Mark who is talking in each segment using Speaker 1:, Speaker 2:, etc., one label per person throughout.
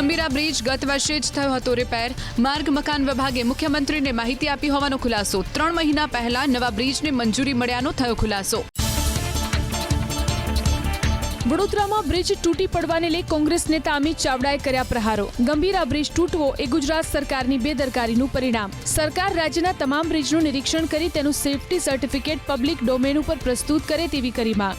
Speaker 1: Gambhira bridge ગત વર્ષે જ થયો હતો રિપેર. માર્ગ, મકાન વિભાગે મુખ્યમંત્રીને માહિતી આપી હોવાનો ખુલાસો. ત્રણ મહિના પહેલા નવા બ્રિજને મંજૂરી મળ્યાનો થયો ખુલાસો.
Speaker 2: વડોદરામાં બ્રિજ તૂટી પડવાને લઈ કોંગ્રેસ નેતા અમિત ચાવડાએ કર્યા પ્રહારો. ગંભીરા બ્રિજ તૂટવો એ ગુજરાત સરકારની બેદરકારીનું પરિણામ. સરકાર રાજ્યના તમામ બ્રિજનું નિરીક્ષણ કરી તેનું સેફટી સર્ટિફિકેટ પબ્લિક ડોમેન ઉપર પ્રસ્તુત કરે તેવી કરી માંગ.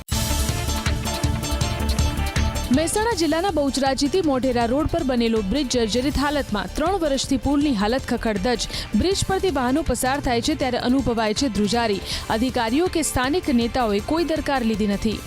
Speaker 2: મહેસાણા જિલ્લાના બહુચરાજીથી મોઢેરા રોડ પર બનેલો બ્રિજ જર્જરિત હાલતમાં ત્રણ વર્ષથી પુલની હાલત ખખડધજ. બ્રિજ પરથી વાહનો પસાર થાય છે ત્યારે અનુભવાય છે ધ્રુજારી. અધિકારીઓ કે સ્થાનિક નેતાઓએ કોઈ દરકાર લીધી નથી.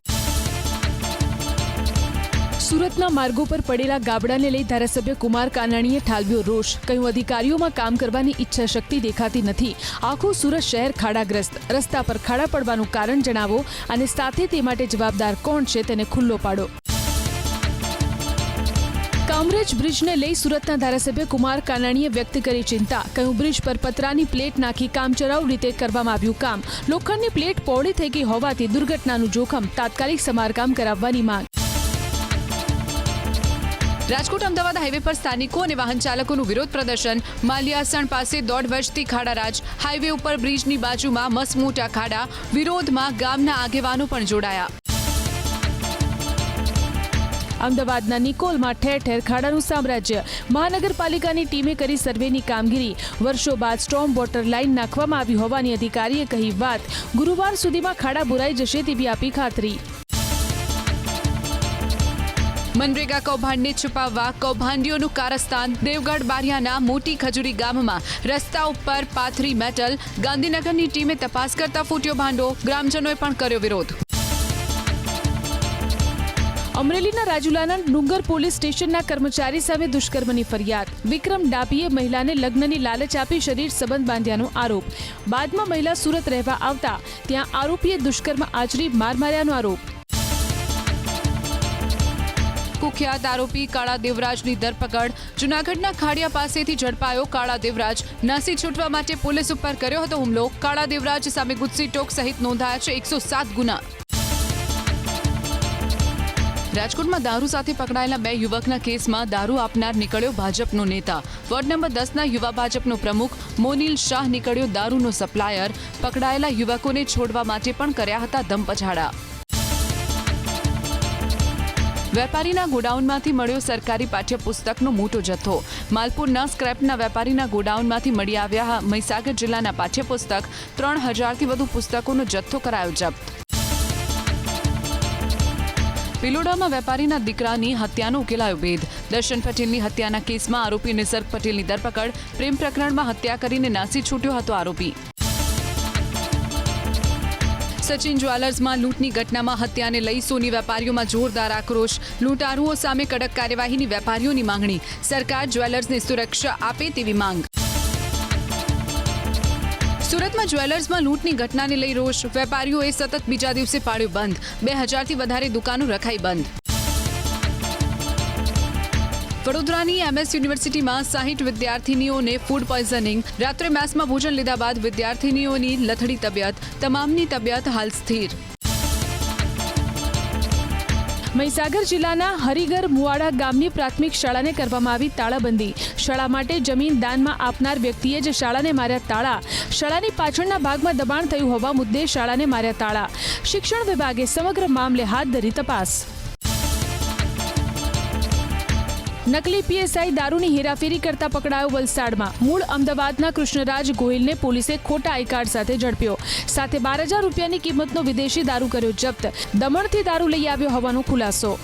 Speaker 2: સુરતના માર્ગો પર પડેલા ગાબડાને લઈ ધારાસભ્ય કુમાર કાનાણીએ ઠાલવ્યો રોષ. કહ્યું, અધિકારીઓમાં કામ કરવાની ઈચ્છા શક્તિ દેખાતી નથી. આખું સુરત શહેર ખાડાગ્રસ્ત. રસ્તા પર ખાડા પડવાનું કારણ જણાવો અને સાથે તે માટે જવાબદાર કોણ છે તેને ખુલ્લો પાડો. કામરેજ બ્રિજને લઈ સુરતના ધારાસભ્ય કુમાર કાનાણીએ વ્યક્ત કરી ચિંતા. કહ્યું, બ્રિજ પર પતરાની પ્લેટ નાખી કામચલાઉ રીતે કરવામાં આવ્યું કામ. લોખંડની પ્લેટ પહોળી થઈ ગઈ હોવાથી દુર્ઘટનાનું જોખમ તાત્કાલિક સમારકામ કરાવવાની માંગ.
Speaker 1: રાજકોટ, અમદાવાદ હાઈવે પર સ્થાનિકો અને વાહન ચાલકોનું વિરોધ પ્રદર્શન. માલિયાસણ પાસે દોઢ વર્ષથી ખાડારાજ હાઈવે ઉપર બ્રિજની બાજુમાં મસમોટા ખાડા. વિરોધમાં ગામના આગેવાનો પણ જોડાયા.
Speaker 2: અમદાવાદના નિકોલમાં ઠેર ઠેર ખાડાનું સામ્રાજ્ય. મહાનગરપાલિકાની ટીમે કરી સર્વેની કામગીરી. વર્ષો બાદ સ્ટ્રોમ વોટર લાઇન નાખવામાં આવી હોવાની અધિકારીએ કહી વાત. ગુરુવાર સુધીમાં ખાડા બુરાઈ જશે તેવી આપી ખાતરી.
Speaker 1: મનરેગા કૌભાંડને છુપાવવા કૌભાંડીઓનું કારસ્તાન દેવગઢ બારિયાના મોટી ખજુરી ગામમાં. રસ્તા ઉપર પાથરી મેટલ. ગાંધીનગરની ટીમે તપાસ કરતા ફૂટ્યો ભાંડો. ગ્રામજનોએ પણ કર્યો વિરોધ.
Speaker 2: અમરેલીના રાજુલાના ડુંગર પોલીસ સ્ટેશનના કર્મચારી સામે દુષ્કર્મની ફરિયાદ. વિક્રમ ડાભીએ મહિલાને લગ્નની લાલચ આપી શરીર સંબંધ બાંધ્યાનો આરોપ. બાદમાં મહિલા સુરત રહેવા આવતા, ત્યાં આરોપીએ દુષ્કર્મ આચરી માર માર્યાનો આરોપ.
Speaker 1: કુખ્યાત આરોપી કાળા દેવરાજની ધરપકડ. જૂનાગઢના ખાડિયા પાસેથી ઝડપાયો કાળા દેવરાજ. નાસી છૂટવા માટે પોલીસ ઉપર કર્યો હતો હુમલો. કાળા દેવરાજ સામે ગુજસી ટોક સહિત નોંધાયા છે એકસો સાત ગુના. રાજકોટમાં દારૂ સાથે પકડાયેલા બે યુવકના કેસમાં દારૂ આપનાર નીકળ્યો ભાજપનો નેતા. વોર્ડ નંબર દસના યુવા ભાજપનો પ્રમુખ મોનિલ શાહ નીકળ્યો દારૂનો સપ્લાયર. પકડાયેલા યુવકોને છોડવા માટે પણ કર્યા હતા ધમપછાડા. વેપારીના ગોડાઉનમાંથી મળ્યો સરકારી પાઠ્યપુસ્તકનો મોટો જથ્થો. માલપુરના સ્ક્રેપના વેપારીના ગોડાઉનમાંથી મળી આવ્યા મહીસાગર જિલ્લાના પાઠ્યપુસ્તક ત્રણ હજારથી વધુ પુસ્તકોનો જથ્થો કરાયો જપ્ત. પિલોડામાં વેપારીના દીકરાની હત્યાનો ઉકેલાયો ભેદ. દર્શન પટેલની હત્યાના કેસમાં આરોપી નિસર્ગ પટેલની ધરપકડ, પ્રેમ પ્રકરણમાં હત્યા કરીને નાસી છૂટ્યો હતો આરોપી. સચિન જ્વેલર્સમાં લૂંટની ઘટનામાં હત્યાને લઈ સોની વેપારીઓમાં જોરદાર આક્રોશ. લૂંટારુઓ સામે કડક કાર્યવાહીની વેપારીઓની માંગણી. સરકાર જ્વેલર્સને સુરક્ષા આપે તેવી માંગ. સુરતમાં જ્વેલર્સમાં લૂંટની ઘટનાને લઈ રોષ. વેપારીઓએ સતત બીજા દિવસે પાડ્યો બંધ. બે હજારથી વધારે દુકાનો રખાઈ બંધ. વડોદરાની એમએસ યુનિવર્સિટીમાં સાહીઠ વિદ્યાર્થીનીઓને ફૂડ પોઈઝનિંગ રાત્રે મેસમાં ભોજન લીધા બાદ વિદ્યાર્થીનીઓની લથડી તબિયત. તમામની તબિયત હાલ સ્થિર.
Speaker 2: મહીસાગર જિલ્લાના હરિગર મુવાડા ગામની પ્રાથમિક શાળાને કરવામાં આવી તાળાબંધી. શાળા માટે જમીન દાનમાં આપનાર વ્યક્તિએ જ શાળાને માર્યા તાળા. શાળાની પાછળના ભાગમાં દબાણ થયું હોવા મુદ્દે શાળાને માર્યા તાળા. શિક્ષણ વિભાગે સમગ્ર મામલે હાથ ધરી તપાસ. નકલી પીએસઆઈ દારૂની હેરાફેરી કરતા પકડાયો વલસાડમાં. મૂળ અમદાવાદના કૃષ્ણરાજ ગોહિલને પોલીસે ખોટા આઈ કાર્ડ સાથે ઝડપ્યો. સાથે બાર હજાર રૂપિયાની કિંમતનો વિદેશી દારૂ કર્યો જપ્ત. દમણથી દારૂ લઈ આવ્યો હોવાનો ખુલાસો.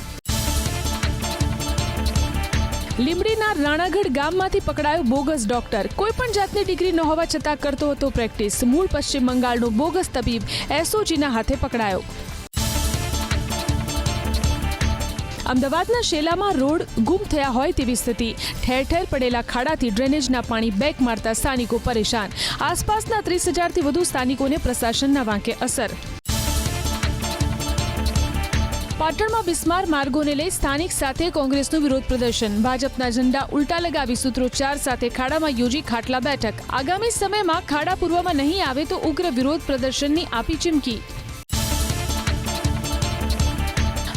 Speaker 2: લીમડીના રાણાગઢ ગામમાંથી પકડાયો બોગસ ડોક્ટર. કોઈ પણ જાતની ડિગ્રી ન હોવા છતાં કરતો હતો પ્રેક્ટિસ. મૂળ પશ્ચિમ બંગાળનો બોગસ તબીબ એસઓજીના હાથે પકડાયો. અમદાવાદના શેલામાં રોડ ગુમ થયા હોય તેવી સ્થિતિ. ઠેર ઠેર પડેલા ખાડાથી ડ્રેનેજના પાણી બેક મારતા સ્થાનિકો પરેશાન. આસપાસના ત્રીસ હજારથી વધુ સ્થાનિકોને પ્રશાસનના વાંકે અસર. પાટણમાં બિસ્માર માર્ગોને લઈ સ્થાનિક સાથે કોંગ્રેસનું વિરોધ પ્રદર્શન. ભાજપના ઝંડા ઉલટા લગાવી સૂત્રોચ્ચાર સાથે ખાડામાં યોજી ખાટલા બેઠક. આગામી સમયમાં ખાડા પૂરવામાં નહીં આવે તો ઉગ્ર વિરોધ પ્રદર્શનની આપી ચીમકી.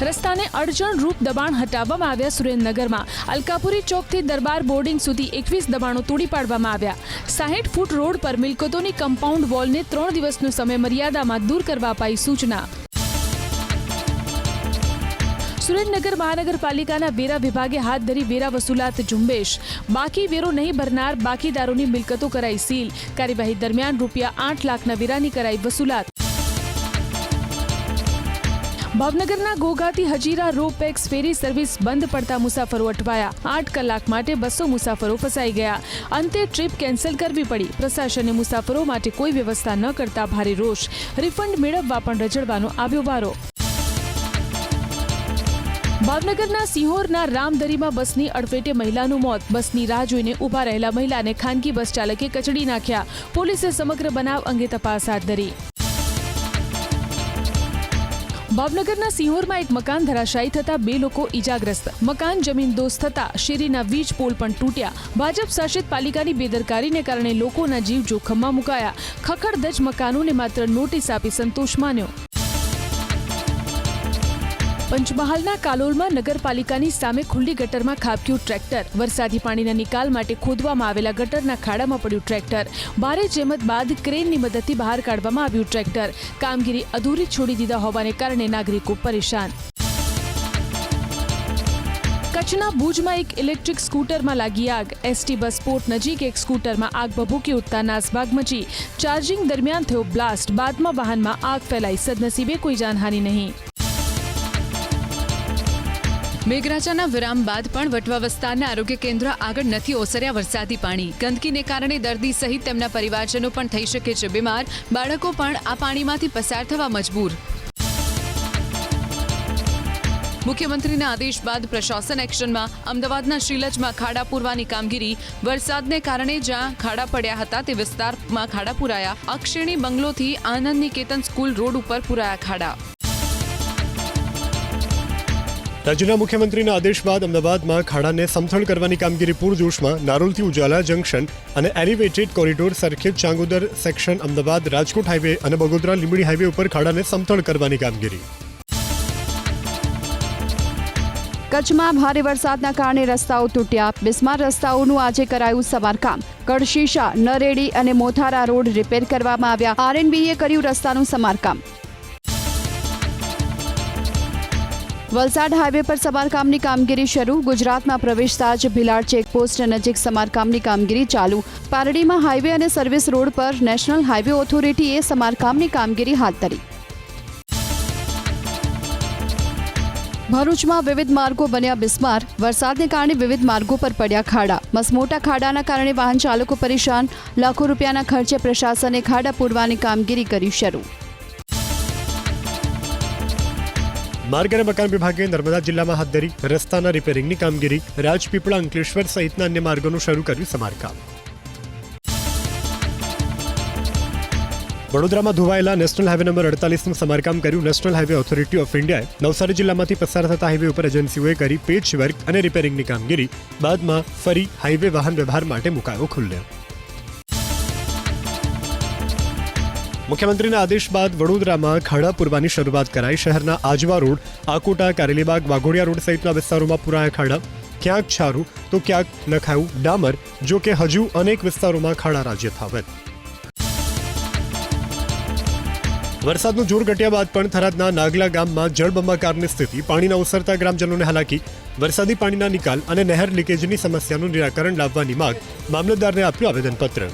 Speaker 2: રસ્તાને અડચણ રૂપ દબાણ હટાવવામાં આવ્યા સુરેન્દ્રનગરમાં. અલકાપુરી ચોકથી દરબાર બોર્ડિંગ સુધી એકવીસ દબાણો તોડી પાડવામાં આવ્યા. સાહીઠ ફૂટ રોડ પર મિલકતોની કમ્પાઉન્ડ વોલને ત્રણ દિવસનો સમય મર્યાદામાં દૂર કરવા અપાઈ સૂચના. સુરેન્દ્રનગર મહાનગરપાલિકાના વેરા વિભાગે હાથ ધરી વેરા વસૂલાત ઝુંબેશ. બાકી વેરો નહીં ભરનાર બાકીદારોની મિલકતો કરાઈ સીલ. કાર્યવાહી દરમિયાન રૂપિયા આઠ લાખના વેરાની કરાઈ વસૂલાત. ભાવનગરના ઘોઘાથી Hazira ro pax ferry service બંધ પડતા મુસાફરો અટવાયા. આઠ કલાક માટે બસો મુસાફરો ફસાઈ ગયા. અંતે ટ્રીપ કેન્સલ કરવી પડી. પ્રશાસને મુસાફરો માટે કોઈ વ્યવસ્થા ન કરતા ભારે રોષ. રિફંડ મેળવવા પણ રજડવાનો આવ્યો વારો. ભાવનગરના સિંહોરના રામદરીમાં બસની અડફેટે મહિલાનું મોત. બસની રાહ જોઈને ઊભા રહેલા મહિલાને ખાનગી બસ ચાલકે કચડી નાખ્યા. પોલીસે સમગ્ર બનાવ અંગે તપાસ હાથ ધરી. ભાવનગરના સિંહોરમાં એક મકાન ધરાશાયી થતા બે લોકો ઈજાગ્રસ્ત. મકાન જમીન દોસ્ત થતા શેરીના વીજ પોલ પણ તૂટ્યા. ભાજપ શાસિત પાલિકાની બેદરકારીને કારણે લોકોના જીવ જોખમમાં મુકાયા. ખખડધજ મકાનોને માત્ર નોટિસ આપી સંતોષ માન્યો. પંચમહાલના કાલોલમાં નગરપાલિકાની સામે ખુલ્લી ગટરમાં ખાબક્યું ટ્રેક્ટર. વરસાદી પાણીના નિકાલ માટે ખોદવામાં આવેલા ગટરના ખાડામાં પડ્યું ટ્રેક્ટર. ભારે જેમત બાદ ક્રેનની મદદથી બહાર કાઢવામાં આવ્યું ટ્રેક્ટર. કામગીરી અધૂરી છોડી દીધા હોવાને કારણે નાગરિકો પરેશાન. કચ્છના ભુજમાં એક ઇલેક્ટ્રિક સ્કૂટરમાં લાગી આગ. એસટી બસ પોર્ટ નજીક એક સ્કૂટરમાં આગ ભભૂકી ઉઠતા નાસભાગ મચી. ચાર્જિંગ દરમિયાન થયો બ્લાસ્ટ. બાદમાં વાહનમાં આગ ફેલાઈ. સદનસીબે કોઈ જાનહાની નહીં.
Speaker 1: મેઘરાજાના વિરામ બાદ પણ વટવા વિસ્તારના આરોગ્ય કેન્દ્ર આગળ નથી ઓસર્યા વરસાદી પાણી. ગંદકીને કારણે દર્દી સહિત તેમના પરિવારજનો પણ થઈ શકે છે બીમાર. બાળકો પણ આ પાણીમાંથી પસાર થવા મજબૂર. મુખ્યમંત્રીના આદેશ બાદ પ્રશાસન એક્શનમાં અમદાવાદના શ્રીલજમાં ખાડા પૂરવાની કામગીરી. વરસાદને કારણે જ્યાં ખાડા પડ્યા હતા તે વિસ્તારમાં ખાડા પુરાયા. અક્ષિણી બંગલોથી આનંદ નિકેતન સ્કૂલ રોડ ઉપર પુરાયા ખાડા.
Speaker 3: રાજ્યના મુખ્યમંત્રીના આદેશ બાદ અમદાવાદમાં ખાડાને સમથળ કરવાની કામગીરી પૂરજોશમાં નારોલથી ઉજાલા જંકશન અને elevated corridor Sarkhej Changodar section Ahmedabad, Rajkot highway અને બગોદરા લીંબડી હાઈવે ઉપર ખાડાને સમથળ કરવાની કામગીરી.
Speaker 4: કચ્છમાં ભારે વરસાદના કારણે રસ્તાઓ તૂટ્યા. બિસ્માર રસ્તાઓનું આજે કરાયું સમારકામ. કડશીશા નરેડી અને મોથારા રોડ રિપેર કરવામાં આવ્યા. આરએનબીએ કર્યું રસ્તાનું સમારકામ. વલસાડ હાઈવે પર સમારકામની કામગીરી શરૂ. ગુજરાતમાં પ્રવેશતા જ ભિલાડ ચેકપોસ્ટ નજીક સમારકામની કામગીરી ચાલુ. પારડીમાં હાઈવે અને સર્વિસ રોડ પર નેશનલ હાઈવે ઓથોરિટીએ સમારકામની કામગીરી હાથ ધરી. ભરૂચમાં વિવિધ માર્ગો બન્યા બિસ્માર. વરસાદને કારણે વિવિધ માર્ગો પર પડ્યા ખાડા. મસમોટા ખાડાના કારણે વાહન ચાલકો પરેશાન. લાખો રૂપિયાના ખર્ચે પ્રશાસને ખાડા પૂરવાની કામગીરી કરી શરૂ.
Speaker 3: માર્ગ અને મકાન વિભાગે નર્મદા જિલ્લામાં હાથ ધરી રસ્તાના રિપેરિંગની કામગીરી રાજપીપળા અંકલેશ્વર સહિતના અન્ય માર્ગોનું શરૂ કર્યું સમારકામ. વડોદરામાં ધોવાયેલા નેશનલ હાઈવે નંબર અડતાલીસનું સમારકામ કર્યું. નેશનલ હાઈવે ઓથોરિટી ઓફ ઇન્ડિયાએ નવસારી જિલ્લામાંથી પસાર થતા હાઈવે ઉપર એજન્સીઓએ કરી પેચ વર્ક અને રિપેરિંગની કામગીરી. બાદમાં ફરી હાઈવે વાહન વ્યવહાર માટે મુકાયો ખુલ્લો. મુખ્યમંત્રીના આદેશ બાદ વડોદરામાં ખાડા પૂરવાની શરૂઆત કરાઈ. શહેરના આજવા રોડ, આકોટા, કારેલીબાગ, વાઘોડિયા રોડ સહિતના વિસ્તારોમાં પુરાયા ખાડા. ક્યાંક છારું તો ક્યાંક નખાયું ડામર, જો કે હજુ અનેક વિસ્તારોમાં ખાડા રાજ્ય થાવત વરસાદનું જોર ઘટ્યા બાદ પણ થરાદના નાગલા ગામમાં જળબંબાકારની સ્થિતિ, પાણીના ઓસરતા ગ્રામજનોને હાલાકી, વરસાદી પાણીના નિકાલ અને નહેર લીકેજની સમસ્યાનું નિરાકરણ લાવવાની માંગ, મામલતદારને આપ્યું આવેદનપત્ર.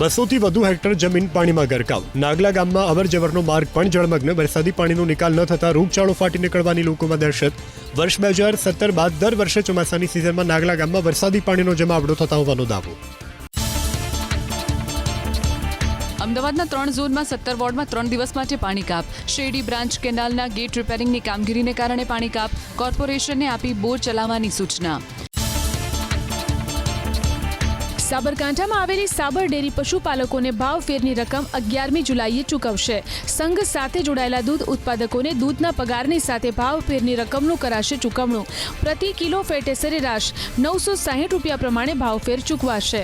Speaker 3: બસોથી વધુ હેક્ટર જમીન પાણીમાં ગરકાવ. નાગલા ગામમાં અવર જવરનો માર્ગ પણ જળમગ્ન. વરસાદી પાણીનો નિકાલ ન થતા રોગચાળો ફાટી નીકળવાની લોકોમાં દહેશત. વર્ષ બે હજાર સત્તર બાદ દર વર્ષે ચોમાસાની સિઝનમાં નાગલા ગામમાં વરસાદી પાણીનો જમાવડો થતા હોવાનો દાવો.
Speaker 1: અમદાવાદના ત્રણ ઝોનમાં સત્તર વોર્ડમાં ત્રણ દિવસ માટે પાણી કાપ. શેરડી બ્રાન્ચ કેનાલના ગેટ રિપેરિંગની કામગીરીને કારણે પાણી કાપ. કોર્પોરેશનને આપી બોર ચલાવવાની સૂચના.
Speaker 2: સાબરકાંઠામાં આવેલી સાબર ડેરી પશુપાલકોને ભાવ ફેરની રકમ અગિયારમી જુલાઈએ ચૂકવશે. સંઘ સાથે જોડાયેલા દૂધ ઉત્પાદકોને દૂધના પગારની સાથે ભાવ ફેરની રકમનું કરાશે ચૂકવણું. પ્રતિ કિલો ફેટે સરેરાશ નવસો સાહીઠ રૂપિયા પ્રમાણે ભાવફેર ચૂકવાશે.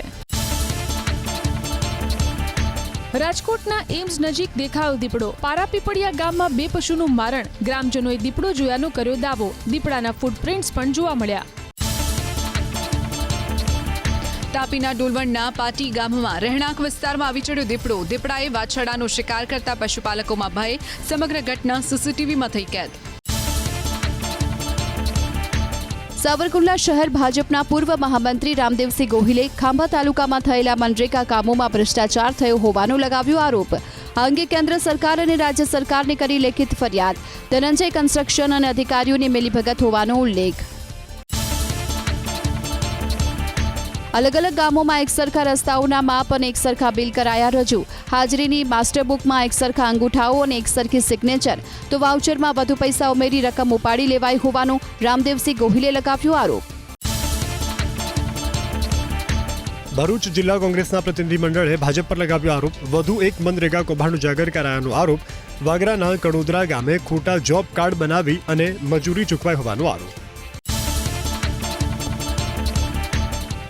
Speaker 2: રાજકોટના એમ્સ નજીક દેખાયો દીપડો. પારાપીપળિયા ગામમાં બે પશુનું મારણ. ગ્રામજનોએ દીપડો જોયાનો કર્યો દાવો. દીપડાના ફૂટપ્રિન્ટ્સ પણ જોવા મળ્યા.
Speaker 1: તાપીના ડોલવણના પાટી ગામમાં રહેણાંક વિસ્તારમાં આવી ચડ્યો દીપડો. દીપડાએ વાછરડાનો શિકાર કરતા પશુપાલકોમાં ભય. સમગ્ર ઘટના સીસીટીવીમાં થઈ કેદ.
Speaker 4: સાવરકુંડલા શહેર ભાજપના પૂર્વ મહામંત્રી રામદેવસિંહ ગોહિલે ખાંભા તાલુકામાં થયેલા મનરેગા કામોમાં ભ્રષ્ટાચાર થયો હોવાનો લગાવ્યો આરોપ. આ અંગે કેન્દ્ર સરકાર અને રાજ્ય સરકારને કરી લેખિત ફરિયાદ. ધનંજય કન્સ્ટ્રક્શન અને અધિકારીઓની મિલીભગત હોવાનો ઉલ્લેખ. અલગ અલગ ગામોમાં એક સરખા રસ્તાઓના માપ અને એક સરખા બિલ કરાયા રજૂ. હાજરીની માસ્ટર બુકમાં એક સરખા અંગૂઠાઓ અને એક સરખી સિગ્નેચર. તો વાઉચરમાં વધુ પૈસા ઉમેરી રકમ ઉપાડી લેવાઈ હોવાનો રામદેવસિંહ ગોહિલે લગાવ્યો આરોપ.
Speaker 3: ભરૂચ જિલ્લા કોંગ્રેસના પ્રતિનિધિમંડળે ભાજપ પર લગાવ્યો આરોપ. વધુ એક મનરેગા કૌભાંડ ઉજાગર કરાયાનો આરોપ. વાગરાના કડોદરા ગામે ખોટા જોબ કાર્ડ બનાવી અને મજૂરી ચૂકવાઈ હોવાનો આરોપ.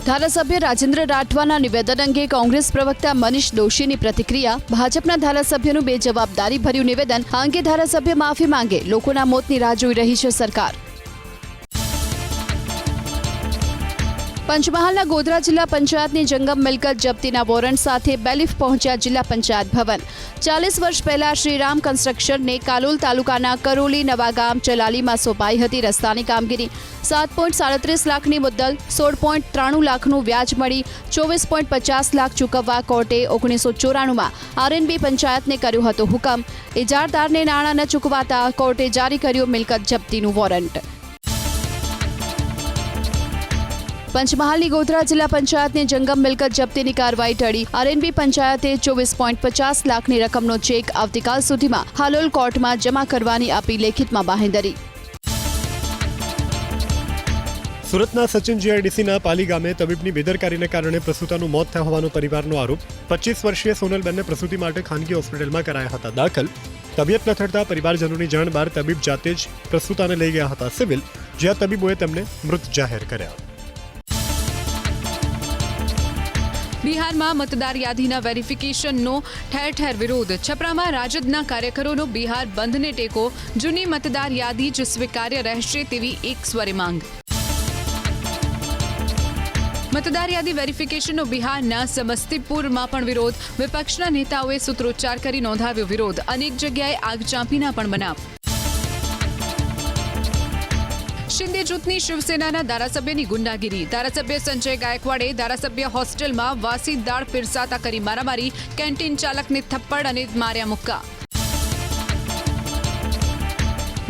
Speaker 4: ધારાસભ્ય રાજેન્દ્ર રાઠવાના નિવેદન અંગે કોંગ્રેસ પ્રવક્તા મનીષ દોશીની પ્રતિક્રિયા, ભાજપના ધારાસભ્યનું બેજવાબદારી ભર્યું નિવેદન, આ અંગે ધારાસભ્ય માફી માંગે, લોકોના મોતની રાહ જોઈ રહી છે સરકાર. પંચમહાલના ગોધરા જિલ્લા પંચાયતની જંગમ મિલકત જપ્તીના વોરંટ સાથે બેલીફ પહોંચ્યા જિલ્લા પંચાયત ભવન. ચાલીસ વર્ષ પહેલા શ્રીરામ કન્સ્ટ્રક્શનને કાલોલ તાલુકાના કરોલી નવાગામ ચલાલીમાં સોંપાઈ હતી રસ્તાની કામગીરી. સાત પોઈન્ટ સાડત્રીસ લાખની મુદ્દલ સોળ પોઈન્ટ ત્રાણું લાખનું વ્યાજ મળી, ચોવીસ પોઈન્ટ પચાસ લાખ ચૂકવવા કોર્ટે ઓગણીસો ચોરાણુંમાં આરએનબી પંચાયતને કર્યો હતો હુકમ. ઇજારદારને નાણાં ન ચૂકવાતા કોર્ટે જારી કર્યું મિલકત જપ્તીનું વોરંટ. પંચમહાલની ગોધરા જિલ્લા પંચાયતની જંગમ મિલકત જપ્તીની કાર્યવાહી ટળી આરએનબી પંચાયતે ચોવીસ પોઈન્ટ પચાસ લાખની રકમનો ચેક આવતીકાલ સુધીમાં હાલોલ કોર્ટમાં જમા કરવાની આપી લેખિતમાં બાહેંધરી.
Speaker 3: સુરતના સચિન જીઆઈડીસીના પાલી ગામે તબીબની બેદરકારીને કારણે પ્રસૂતાનું મોત થયા હોવાનો પરિવારનો આરોપ પચીસ વર્ષીય સોનલબેનને પ્રસૂતિ માટે ખાનગી હોસ્પિટલમાં કરાયા હતા. દાખલ તબિયત ન થતા પરિવારજનોની જાણ બાર તબીબ જાતે જ પ્રસૂતાને લઈ ગયા હતા સિવિલ, જ્યાં તબીબોએ તેમને મૃત જાહેર કર્યા.
Speaker 1: બિહારમાં મતદાર યાદીના વેરિફિકેશનનો ઠેર ઠેર વિરોધ. છપરામાં રાજદના કાર્યકરોનો બિહાર બંધને ટેકો. જૂની મતદાર યાદી જ સ્વીકાર્ય રહેશે તેવી એક સ્વરે માંગ. મતદાર યાદી વેરિફિકેશનનો બિહારના સમસ્તીપુરમાં પણ વિરોધ. વિપક્ષના નેતાઓએ સૂત્રોચ્ચાર કરી નોંધાવ્યો વિરોધ. અનેક જગ્યાએ આગ ચાંપીના પણ બનાવ. શિંદે જૂથની શિવસેનાના ધારાસભ્યની ગુંડાગીરી. ધારાસભ્ય સંજય ગાયકવાડે ધારાસભ્ય હોસ્ટેલમાં વાસી દાળ પીરસાતા કરી મારામારી, કેન્ટીન ચાલકને થપ્પડ અને માર્યા મુક્કા.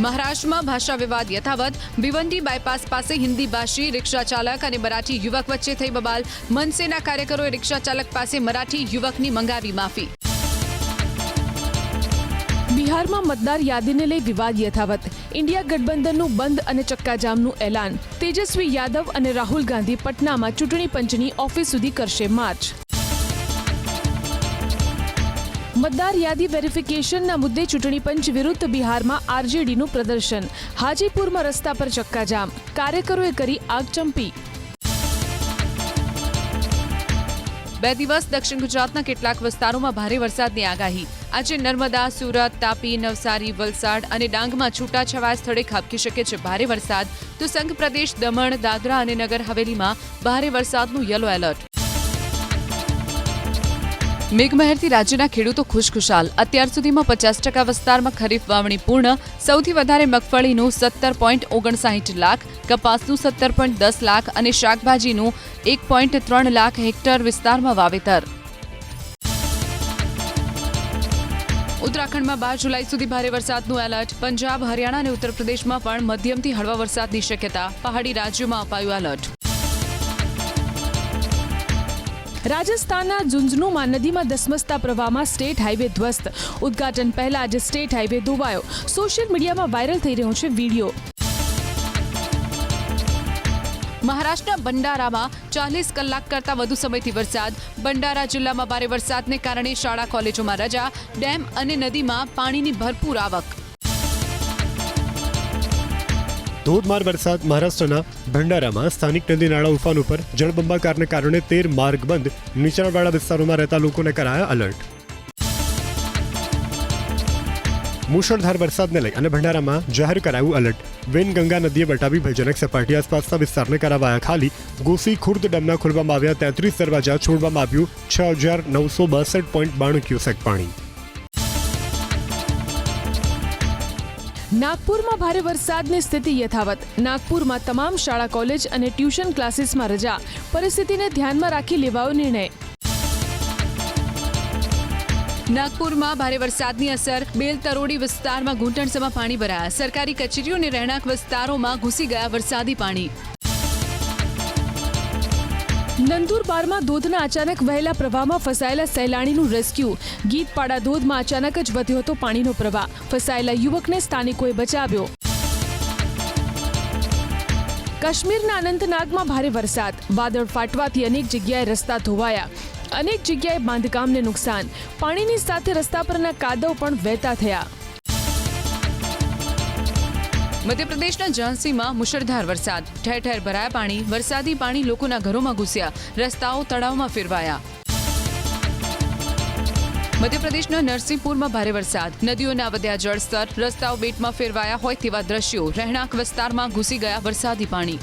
Speaker 1: મહારાષ્ટ્રમાં ભાષા વિવાદ યથાવત. ભિવંડી બાયપાસ પાસે હિન્દી ભાષી, રિક્ષા ચાલક અને મરાઠી યુવક વચ્ચે થઈ બબાલ. મનસેના કાર્યકરોએ રિક્ષા ચાલક પાસે મરાઠી યુવકની મંગાવી માફી.
Speaker 2: બિહારમાં મતદાર યાદીને લઈ વિવાદ યથાવત. ઇન્ડિયા ગઠબંધનનું બંધ અને ચક્કાજામનું એલાન. તેજસ્વી યાદવ અને રાહુલ ગાંધી પટનામાં ચૂંટણી પંચની ઓફિસ સુધી કરશે માર્ચ. મતદાર યાદી વેરિફિકેશનના મુદ્દે ચૂંટણી પંચ વિરુદ્ધ બિહારમાં આરજેડીનું પ્રદર્શન. હાજીપુરમાં રસ્તા પર ચક્કાજામ. કાર્યકરોએ કરી આગચંપી
Speaker 1: બે દિવસ દક્ષિણ ગુજરાતના કેટલાક વિસ્તારોમાં ભારે વરસાદની આગાહી. આજે નર્મદા, સુરત, તાપી, નવસારી, વલસાડ અને ડાંગમાં છૂટાછવાયા સ્થળે ખાબકી શકે છે ભારે વરસાદ. તો સંઘ પ્રદેશ દમણ, દાદરા અને નગર હવેલીમાં ભારે વરસાદનું યલો એલર્ટ. મેઘમહેરથી રાજ્યના ખેડૂતો ખુશખુશાલ. અત્યાર સુધીમાં પચાસ ટકા વિસ્તારમાં ખરીફ વાવણી પૂર્ણ. સૌથી વધારે મગફળીનું સત્તર પોઈન્ટ ઓગણસાઠ લાખ, કપાસનું સત્તર પોઈન્ટ દસ લાખ અને શાકભાજીનું એક પોઈન્ટ ત્રણ લાખ હેક્ટર વિસ્તારમાં વાવેતર. ઉત્તરાખંડમાં બાર જુલાઈ સુધી ભારે વરસાદનું એલર્ટ. પંજાબ, હરિયાણા અને ઉત્તર પ્રદેશમાં પણ મધ્યમથી હળવા વરસાદની શક્યતા. પહાડી રાજ્યોમાં અપાયું એલર્ટ.
Speaker 2: રાજસ્થાનના ઝુંઝુનુમાં નદીમાં ધસમસતા પ્રવાહમાં સ્ટેટ હાઈવે ધ્વસ્ત. ઉદ્ઘાટન પહેલા આજે સ્ટેટ હાઈવે ધોવાયો. સોશિયલ મીડિયામાં વાયરલ થઈ રહ્યો છે વીડિયો.
Speaker 1: મહારાષ્ટ્રના ભંડારામાં ચાલીસ કલાક કરતાં વધુ સમયથી વરસાદ. ભંડારા જિલ્લામાં ભારે વરસાદને કારણે શાળા, કોલેજોમાં રજા. ડેમ અને નદીમાં પાણીની ભરપૂર આવક.
Speaker 3: ધોધમાર વરસાદ મહારાષ્ટ્રના ભંડારામાં સ્થાનિક નદી નાળા ઉફાન ઉપર જળબંબાકારને કારણે તેર માર્ગ બંધ નીચાણવાળા વિસ્તારોમાં રહેતા લોકોને કરાયા અલર્ટ મુશળધાર વરસાદને લઈ અને ભંડારામાં જાહેર કરાયું અલર્ટ વેનગંગા નદીએ વટાવી ભયજનક સપાટી આસપાસના વિસ્તારને કરાવાયા. ખાલી ગોસી ખુર્દ ડેમના ખોલવામાં આવ્યા. તેત્રીસ દરવાજા છોડવામાં આવ્યું. છ હજાર નવસો બાસઠ પોઈન્ટ બાણું ક્યુસેક પાણી.
Speaker 2: નાગપુરમાં ભારે વરસાદની સ્થિતિ યથાવત. નાગપુરમાં તમામ શાળા, કોલેજ અને ટ્યુશન ક્લાસીસમાં રજા. પરિસ્થિતિને ધ્યાનમાં રાખી લેવાયો નિર્ણય.
Speaker 1: નાગપુરમાં ભારે વરસાદની અસર. બેલ તરોડી વિસ્તારમાં ઘૂંટણસમાં પાણી ભરાયા. સરકારી કચેરીઓ અને રહેણાંક વિસ્તારોમાં ઘૂસી ગયા વરસાદી પાણી.
Speaker 2: નંદુરબારમાં ધોધના અચાનક વહેલા પ્રવાહમાં ફસાયેલા સહેલાણીનું રેસ્ક્યુ. ગીતપાડા ધોધમાં અચાનક જ વધ્યો હતો પાણીનો પ્રવાહ. ફસાયેલા યુવકને સ્થાનિકોએ બચાવ્યો. કાશ્મીરના અનંતનાગમાં ભારે વરસાદ. વાદળ ફાટવાથી અનેક જગ્યાએ રસ્તા ધોવાયા. અનેક જગ્યાએ બાંધકામને નુકસાન. પાણીની સાથે રસ્તા પરના કાદવ પણ વહેતા થયા.
Speaker 1: મધ્યપ્રદેશના ઝાંસીમાં મુશળધાર વરસાદ. ઠેર ઠેર ભરાયા પાણી, વરસાદી પાણી લોકોના ઘરોમાં ઘૂસ્યા. રસ્તાઓ તળાવમાં ફેરવાયા. મધ્યપ્રદેશના નરસિંહપુરમાં ભારે વરસાદ. નદીઓના વધ્યા જળસ્તર, રસ્તાઓ બેટમાં ફેરવાયા હોય તેવા દ્રશ્યો. રહેણાંક વિસ્તારમાં ઘૂસી ગયા વરસાદી પાણી.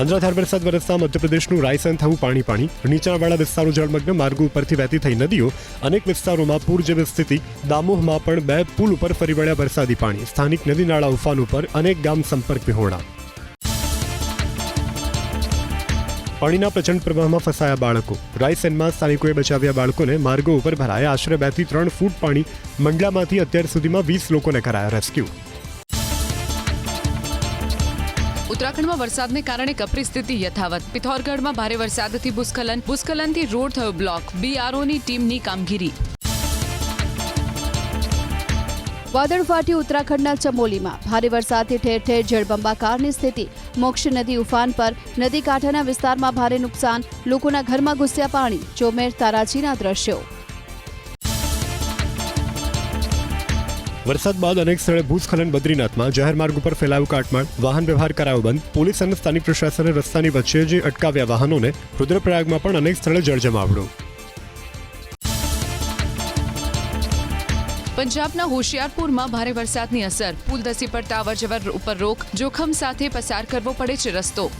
Speaker 3: અંધરાધાર વરસાદ વરસતા મધ્યપ્રદેશનું રાયસન થવું પાણી પાણી. નીચાણવાળા વિસ્તારો જળમગ્ન માર્ગો ઉપરથી વહેતી થઈ નદીઓ. અનેક વિસ્તારોમાં પૂર જેવી સ્થિતિ. દામોહમાં પણ બે પુલ ઉપર ફરી વળ્યા વરસાદી પાણી. સ્થાનિક નદી નાળા ઉફાન ઉપર અનેક ગામ સંપર્ક વિહોણા. પાણીના પ્રચંડ પ્રવાહમાં ફસાયા બાળકો. રાયસેનમાં સ્થાનિકોએ બચાવ્યા બાળકોને માર્ગો ઉપર ભરાયા. આશરે બેથી ત્રણ ફૂટ પાણી મંડલામાંથી અત્યાર સુધીમાં વીસ લોકોને કરાયા રેસ્ક્યુ.
Speaker 1: ઉત્તરાખંડમાં વરસાદને કારણે કપરી સ્થિતિ યથાવત. પિથોરગઢમાં ભારે વરસાદથી ભૂસ્ખલન. ભૂસ્ખલનથી રોડ થયો બ્લોક. બીઆરઓની ટીમની કામગીરી.
Speaker 4: વાદળ ફાટ્યું ઉત્તરાખંડના ચમોલીમાં. ભારે વરસાદથી ઠેર ઠેર જળબંબાકારની સ્થિતિ. મોક્ષ નદી ઉફાન પર નદી કાંઠાના વિસ્તારમાં ભારે નુકસાન. લોકોના ઘરમાં ઘૂસ્યા પાણી. ચોમેર તારાજીના દ્રશ્યો.
Speaker 3: વરસાદ બાદ અનેક સ્થળે ભૂસ્ખલન બદ્રીનાથમાં, જાહેર માર્ગ ઉપર ફેલાયું કાટમાળ, વાહન વ્યવહાર કરાયો બંધ, પોલીસ અને સ્થાનિક પ્રશાસને રસ્તાની વચ્ચે જે અટકાવ્યા વાહનોને રુદ્રપ્રયાગમાં પણ અનેક સ્થળે જળજમાવડો.
Speaker 1: પંજાબના હોશિયારપુરમાં ભારે વરસાદની અસર. પુલ ધસી પડતા અવરજવર ઉપર રોક, જોખમ સાથે પસાર કરવો પડે છે રસ્તો.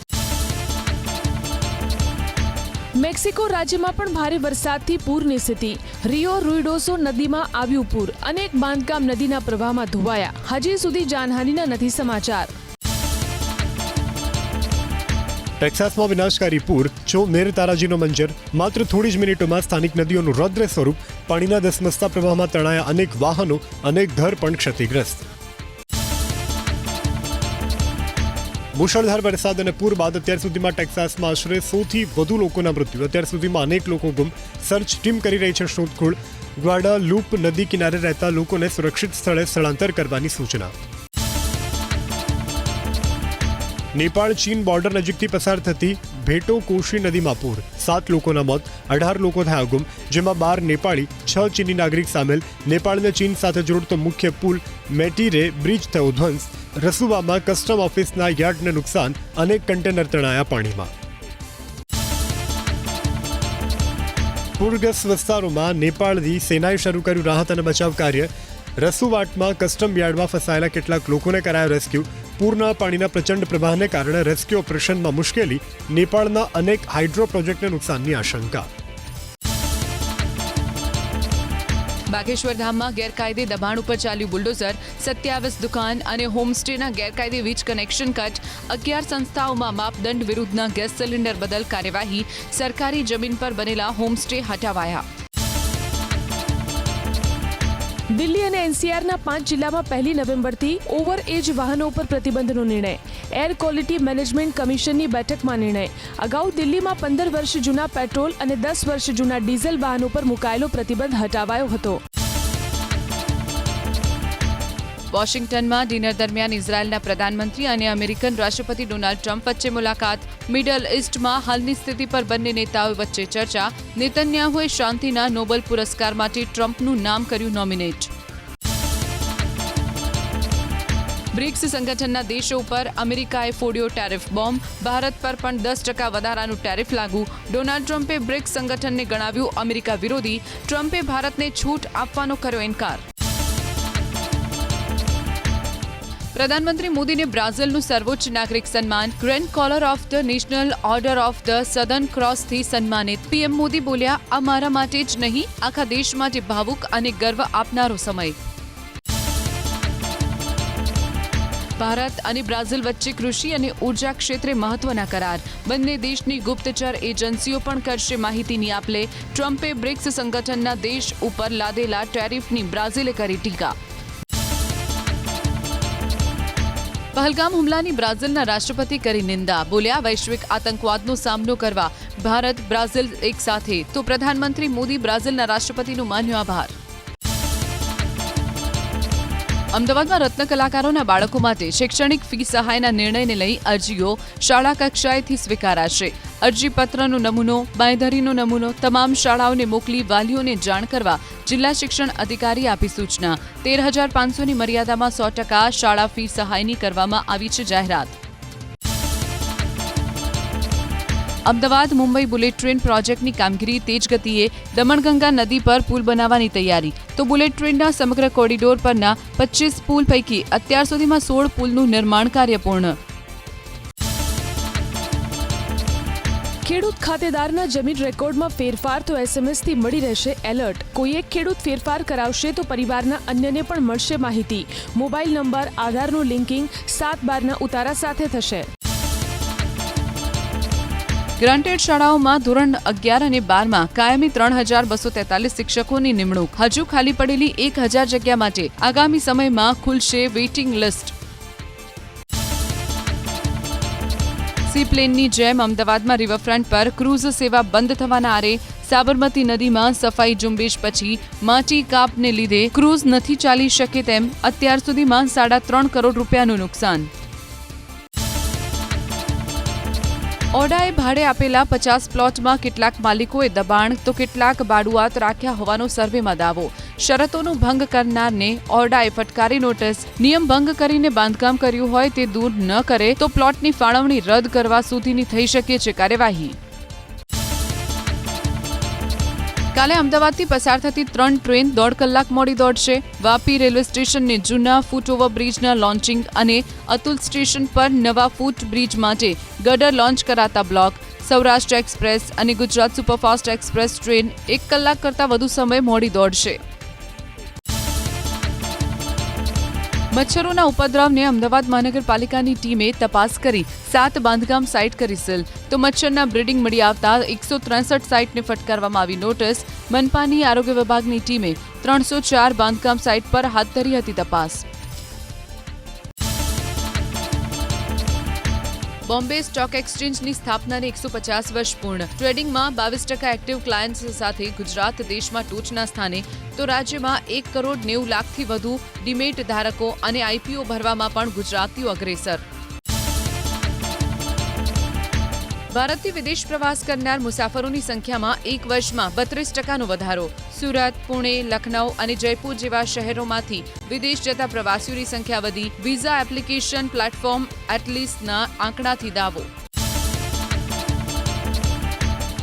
Speaker 2: મેક્સિકો રાજ્યમાં પણ ભારે વરસાદથી પૂરની સ્થિતિ. રિયો રૂઇડોસો નદીમાં આવ્યું પૂર અનેક બાંધકામ નદીના પ્રવાહમાં ધોવાયા. હજી સુધી જાનહાનિના નથી સમાચાર.
Speaker 3: ટેક્સાસમાં વિનાશકારી પૂર, જો મેર તારાજીનો મંજર, માત્ર થોડી જ મિનિટોમાં સ્થાનિક નદીઓનું રૌદ્ર સ્વરૂપ પાણીના ધસમસતા પ્રવાહમાં તણાયા અનેક વાહનો, અનેક ઘર પણ ક્ષતિગ્રસ્ત. મુશળધાર વરસાદ અને પૂર બાદ અત્યાર સુધીમાં ટેક્સાસમાં આશરે સોથી વધુ લોકોના મૃત્યુ. અત્યાર સુધીમાં અનેક લોકો ગુમ. સર્ચ ટીમ કરી રહી છે શોધખોળ. ગ્વાડા લૂપ નદી કિનારે રહેતા લોકોને સુરક્ષિત સ્થળે સ્થળાંતર કરવાની સૂચના. નેપાળ ચીન બોર્ડર નજીકથી પસાર થતી ભેટો કોશી નદીમાં પૂર. સાત લોકોના મોત, અઢાર લોકો થયા ગુમ, જેમાં બાર નેપાળી, છ ચીની નાગરિક સામેલ. નેપાળને ચીન સાથે જોડતો મુખ્ય પુલ મેટીરે બ્રિજ થયો ધ્વંસ. રસુવામાં કસ્ટમ ઓફિસના યાર્ડને નુકસાન અનેક કન્ટેનર તણાયા પાણીમાં. પૂરગ્રસ્ત વિસ્તારોમાં નેપાળથી સેનાએ શરૂ કર્યું રાહત અને બચાવ કાર્ય. રસુવાટમાં કસ્ટમ યાર્ડમાં ફસાયેલા કેટલાક લોકોને કરાયો રેસ્ક્યુ. પૂરના પાણીના પ્રચંડ પ્રવાહને કારણે રેસ્ક્યુ ઓપરેશનમાં મુશ્કેલી, નેપાળના અનેક હાઇડ્રો પ્રોજેક્ટને નુકસાનની આશંકા.
Speaker 1: બાગેશ્વર ધામમાં ગેરકાયદે દબાણ ઉપર ચાલ્યું બુલડોઝર, સત્યાવીસ દુકાન અને હોમસ્ટેના ગેરકાયદે વીજ કનેક્શન કટ, અગિયાર સંસ્થાઓમાં માપદંડ વિરુદ્ધના ગેસ સિલિન્ડર બદલ કાર્યવાહી, સરકારી જમીન પર બનેલા હોમસ્ટે હટાવાયા.
Speaker 2: દિલ્હી અને એનસીઆરના પાંચ જિલ્લામાં પહેલી નવેમ્બરથી ઓવર એજ વાહનો ઉપર પ્રતિબંધનો નિર્ણય. એર ક્વોલિટી મેનેજમેન્ટ કમિશનની બેઠકમાં નિર્ણય. અગાઉ દિલ્હીમાં પંદર વર્ષ જૂના પેટ્રોલ અને દસ વર્ષ જૂના ડીઝલ વાહનો પર મુકાયેલો પ્રતિબંધ હટાવાયો હતો.
Speaker 1: વોશિંગ્ટનમાં ડિનર દરમિયાન ઇઝરાયેલના પ્રધાનમંત્રી અને અમેરિકન રાષ્ટ્રપતિ ડોનાલ્ડ ટ્રમ્પ વચ્ચે મુલાકાત. મિડલ ઇસ્ટમાં હાલની સ્થિતિ પર બંને નેતાઓ વચ્ચે ચર્ચા. નેતન્યાહુએ શાંતિના નોબેલ પુરસ્કાર માટે ટ્રમ્પનું નામ કર્યું નોમિનેટ. બ્રિક્સ સંગઠનના દેશો ઉપર અમેરિકાએ ફોડ્યો ટેરિફ બોમ્બ. ભારત પર પણ દસ ટકા વધારાનું ટેરિફ લાગુ. ડોનાલ્ડ ટ્રમ્પે બ્રિક્સ સંગઠનને ગણાવ્યું અમેરિકા વિરોધી. ટ્રમ્પે ભારતને છૂટ આપવાનો કર્યો ઇનકાર. પ્રધાનમંત્રી મોદીને બ્રાઝિલનું સર્વોચ્ચ નાગરિક સન્માન grand collar of the national order of the southern ક્રોસથી સન્માનિત. પીએમ મોદી બોલ્યા આ મારા માટે જ નહીં, આખા દેશ માટે ભાવુક અને ગર્વ આપનારો સમય. ભારત અને બ્રાઝિલ વચ્ચે કૃષિ અને ઊર્જા ક્ષેત્રે મહત્વના કરાર. બંને દેશની ગુપ્તચર એજન્સીઓ પણ કરશે માહિતીની આપલે. ટ્રમ્પે બ્રિક્સ સંગઠનના દેશ ઉપર લાદેલા ટેરિફની બ્રાઝિલે કરી ટીકા. પહલગામ હુમલાની બ્રાઝિલના રાષ્ટ્રપતિ કરી નિંદા. બોલ્યા, વૈશ્વિક આતંકવાદનો સામનો કરવા ભારત બ્રાઝિલ એક સાથે. તો પ્રધાનમંત્રી મોદી બ્રાઝિલના રાષ્ટ્રપતિનું માન્યો આભાર. અમદાવાદમાં રત્ન કલાકારોના બાળકો માટે શૈક્ષણિક ફી સહાયના નિર્ણયને લઈ અરજીઓ શાળા કક્ષાએથી સ્વીકારાશે. અરજીપત્રનો નમૂનો, બાંયધરીનો નમૂનો, તમામ શાળાઓને મોકલી વાલીઓને જાણ કરવા જિલ્લા શિક્ષણ અધિકારી આપી સૂચના. તેર હજાર પાંચસોની મર્યાદામાં સો ટકા શાળા ફી સહાયની કરવામાં આવી છે જાહેરાત. અમદાવાદ મુંબઈ બુલેટ ટ્રેન પ્રોજેક્ટની કામગીરી તેજ ગતિએ દમણગંગા નદી પર પુલ બનાવવાની તૈયારી. તો બુલેટ ટ્રેનના સમગ્ર કોરિડોર પરના પચીસ પુલ પૈકી અત્યાર સુધીમાં સોળ પુલનું નિર્માણ કાર્ય પૂર્ણ.
Speaker 2: ખેડૂત ખાતેદારના જમીન રેકોર્ડમાં ફેરફાર તો એસએમએસથી મળી રહેશે એલર્ટ. કોઈ એક ખેડૂત ફેરફાર કરાવશે તો પરિવારના અન્યને પણ મળશે માહિતી. મોબાઈલ નંબર, આધારનું લિંકિંગ સાત બારના ઉતારા સાથે થશે.
Speaker 1: ગ્રાન્ટેડ શાળાઓમાં ધોરણ અગિયાર અને બારમાં કાયમી ત્રણ હજાર બસો તેતાલીસ શિક્ષકોની નિમણૂક. હજુ ખાલી પડેલી એક હજાર જગ્યા માટે આગામી સમયમાં ખુલશે વેઇટિંગ લિસ્ટ. પ્લેનની જેમ અમદાવાદમાં રિવરફ્રન્ટ પર ક્રૂઝ સેવા બંધ થવાના આરે સાબરમતી નદીમાં સફાઈ ઝુંબેશ પછી માટી કાપને લીધે ક્રૂઝ નથી ચાલી શકે તેમ અત્યાર સુધીમાં સાડા ત્રણ કરોડ રૂપિયાનું નુકસાન. ઓડાએ ભાડે આપેલા પચાસ પ્લોટમાં કેટલાક માલિકોએ દબાણ, તો કેટલાક બાડુઆત રાખ્યા હોવાનો સર્વેમાં દાવો. શરતોનો ભંગ કરનારને ઓરડાએ ફટકારી નોટિસ. નિયમ ભંગ કરીને બાંધકામ કર્યું હોય તે દૂર ન કરે, તો પ્લોટની ફાળવણી રદ કરવા સુધીની થઈ શકે છે કાર્યવાહી. કાલે અમદાવાદથી પસાર થતી ત્રણ ટ્રેન દોઢ કલાક મોડી દોડશે. વાપી રેલવે સ્ટેશનને જૂના ફૂટ ઓવર બ્રિજના લોન્ચિંગ અને અતુલ સ્ટેશન પર નવા ફૂટ બ્રિજ માટે ગડર લોન્ચ કરાતા બ્લોક સૌરાષ્ટ્ર એક્સપ્રેસ અને ગુજરાત સુપરફાસ્ટ એક્સપ્રેસ ટ્રેન એક કલાક કરતાં વધુ સમય મોડી દોડશે. મચ્છરોના ઉપદ્રવને અમદાવાદ મહાનગરપાલિકાની ટીમે તપાસ કરી, સાત બાંધકામ સાઇટ કરી સીલ. તો મચ્છરના બ્રિડિંગ મળી આવતા એકસો ત્રેસઠ સાઇટને ફટકારવામાં આવી નોટિસ. મનપાની આરોગ્ય વિભાગની ટીમે ત્રણસો ચાર બાંધકામ સાઇટ પર હાથ ધરી હતી તપાસ. બોમ્બે સ્ટોક એક્સચેન્જની સ્થાપનાને એકસો પચાસ વર્ષ પૂર્ણ. ટ્રેડિંગમાં બાવીસ ટકા એક્ટિવ ક્લાયન્ટ્સ સાથે ગુજરાત દેશમાં ટોચના સ્થાને, તો રાજ્યમાં એક કરોડ નેવું લાખથી વધુ ડિમેટ ધારકો અને આઈપીઓ ભરવામાં પણ ગુજરાતીઓ અગ્રેસર. ભારતથી વિદેશ પ્રવાસ કરનાર મુસાફરોની સંખ્યામાં એક વર્ષમાં બત્રીસ ટકાનો વધારો. સુરત, પુણે, લખનૌ અને જયપુર જેવા શહેરોમાંથી વિદેશ જતા પ્રવાસીઓની સંખ્યા વધી. વિઝા એપ્લિકેશન પ્લેટફોર્મ એટલીસ્ટના આંકડાથી દાવો.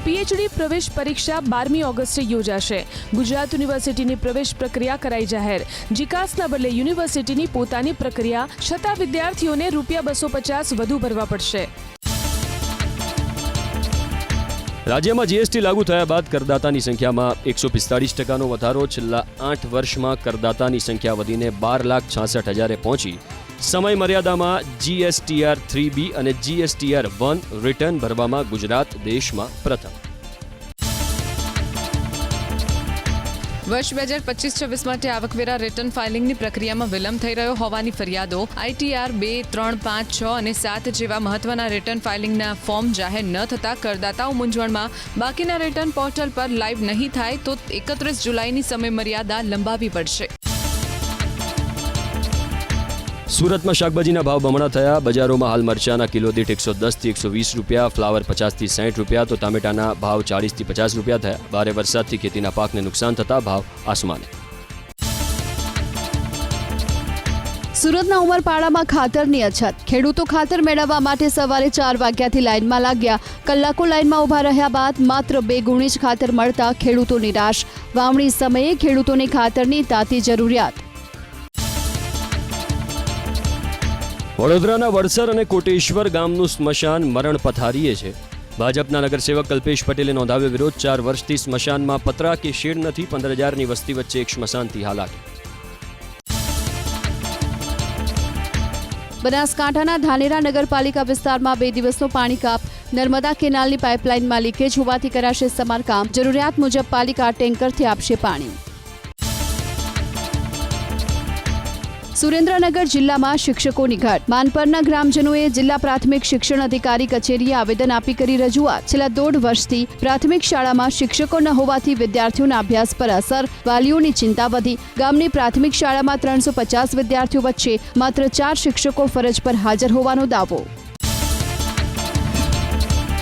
Speaker 2: પીએચડી પ્રવેશ પરીક્ષા બારમી ઓગસ્ટે યોજાશે. ગુજરાત યુનિવર્સિટીની પ્રવેશ પ્રક્રિયા કરાઈ જાહેર. જીકાસના બદલે યુનિવર્સિટીની પોતાની પ્રક્રિયા. છતાં વિદ્યાર્થીઓને રૂપિયા બસો પચાસ વધુ ભરવા પડશે.
Speaker 5: રાજ્યમાં જીએસટી લાગુ થયા બાદ કરદાતાની સંખ્યામાં એકસો પિસ્તાળીસ ટકાનો વધારો છેલ્લા આઠ વર્ષમાં કરદાતાની સંખ્યા વધીને બાર લાખ છાસઠ હજારે પહોંચી. સમય મર્યાદામાં જીએસટીઆર થ્રી બી અને જીએસટીઆર વન રિટર્ન ભરવામાં ગુજરાત દેશમાં પ્રથમ.
Speaker 1: વર્ષ બે હજાર પચીસ છવ્વીસ માટે આવકવેરા રિટર્ન ફાઇલિંગની પ્રક્રિયામાં વિલંબ થઈ રહ્યો હોવાની ફરિયાદો આઈટીઆર બે, ત્રણ, પાંચ, છ અને સાત જેવા મહત્વના રિટર્ન ફાઇલિંગના ફોર્મ જાહેર ન થતા કરદાતાઓ મૂંઝવણમાં. બાકીના રિટર્ન પોર્ટલ પર લાઈવ નહીં થાય તો એકત્રીસ જુલાઈની સમયમર્યાદા લંબાવી પડશે.
Speaker 5: સુરતમાં શાકભાજીના ભાવ બમણા થયા. બજારોમાં હાલ મરચાના કિલો દીઠ એકસો દસથી એકસો વીસ રૂપિયા, ફ્લાવર પચાસથી સાઠ રૂપિયા તો ટામેટાના ભાવ ચાળીસથી પચાસ રૂપિયા થયા. ભારે વરસાદથી ખેતીના પાકને નુકસાન થતા ભાવ આસમાને.
Speaker 4: સુરતના ઉમરપાડામાં ખાતરની અછત. ખેડૂતો ખાતર મેળવવા માટે સવારે ચાર વાગ્યાથી લાઇનમાં લાગ્યા. કલાકો લાઇનમાં ઊભા રહ્યા બાદ માત્ર બે ગુણી જ ખાતર મળતા ખેડૂતો નિરાશ. વાવણી સમયે ખેડૂતોને ખાતરની તાતી જરૂરિયાત.
Speaker 5: વડોદરાના વડસર અને કોટેશ્વર ગામનું સ્મશાન મરણ પથારીએ છે. ભાજપના નગરસેવક કલ્પેશ પટેલે નોંધાવ્યો વિરોધ, ચાર વર્ષથી સ્મશાનમાં પતરા કે શેડ નથી પંદર હજારની વસ્તી વચ્ચે એક સ્મશાનથી હાલાકી.
Speaker 4: બનાસકાંઠાના ધાનેરા નગરપાલિકા વિસ્તારમાં બે દિવસનો પાણી કાપ. નર્મદા કેનાલની પાઇપલાઇનમાં લીકેજ હોવાથી કરાશે સમારકામ. જરૂરિયાત મુજબ પાલિકા ટેન્કરથી આપશે પાણી. સુરેન્દ્રનગર જિલ્લામાં શિક્ષકોની ઘટ. માનપરના ગ્રામજનોએ જિલ્લા પ્રાથમિક શિક્ષણ અધિકારી કચેરીએ આવેદન આપી કરી રજૂઆત. છેલ્લા દોઢ વર્ષથી પ્રાથમિક શાળામાં શિક્ષકો ન હોવાથી વિદ્યાર્થીઓના અભ્યાસ પર અસર, વાલીઓની ચિંતા વધી. ગામની પ્રાથમિક શાળામાં ત્રણસો પચાસ વિદ્યાર્થીઓ વચ્ચે માત્ર ચાર શિક્ષકો ફરજ પર હાજર હોવાનો દાવો.